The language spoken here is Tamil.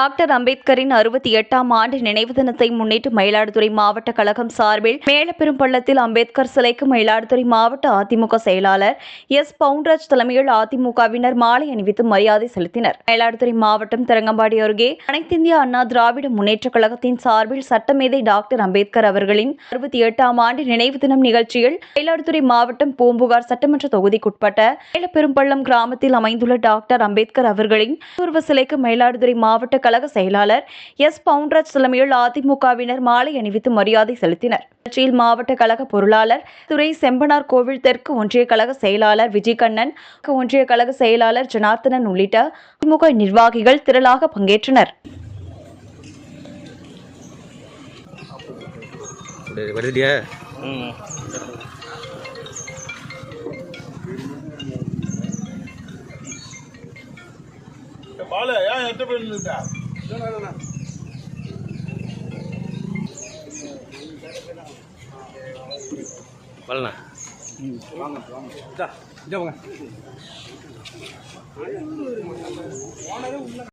டாக்டர் அம்பேத்கரின் அறுபத்தி எட்டாம் ஆண்டு நினைவு தினத்தை முன்னிட்டு மயிலாடுதுறை மாவட்ட கழகம் சார்பில் மேலப்பெரும்பள்ளத்தில் அம்பேத்கர் சிலைக்கு மயிலாடுதுறை மாவட்ட அதிமுக செயலாளர் எஸ். பவுன்ராஜ் தலைமையில் அதிமுகவினர் மாலை அணிவித்து மரியாதை செலுத்தினர். மயிலாடுதுறை மாவட்டம் தரங்கம்பாடி அருகே அனைத்திந்திய அண்ணா திராவிட முன்னேற்றக் கழகத்தின் சார்பில் சட்டமேதை டாக்டர் அம்பேத்கர் அவர்களின் அறுபத்தி எட்டாம் ஆண்டு நினைவு தினம் நிகழ்ச்சியில் மயிலாடுதுறை மாவட்டம் பூம்புகார் சட்டமன்ற தொகுதிக்குட்பட்ட மேலப்பெரும்பள்ளம் கிராமத்தில் அமைந்துள்ள டாக்டர் அம்பேத்கர் அவர்களின் பூர்வ சிலைக்கு மயிலாடுதுறை மாவட்ட கழக செயலாளர் எஸ். பவுன்ராஜ் தலைமையில் அதிமுகவினர் மாலை அணிவித்து மரியாதை செலுத்தினர். நிகழ்ச்சியில் மாவட்ட கழக பொருளாளர் துரை செம்பனார் கோவில் தெற்கு ஒன்றிய கழக செயலாளர் விஜயகண்ணன் ஒன்றிய கழக செயலாளர் ஜனார்த்தனன் உள்ளிட்ட அதிமுக நிர்வாகிகள் திரளாக பங்கேற்றனர். பாலு ஏன் எட்டு பேர் நின்றுட்டா வரலண்ணா வாங்க வாங்க.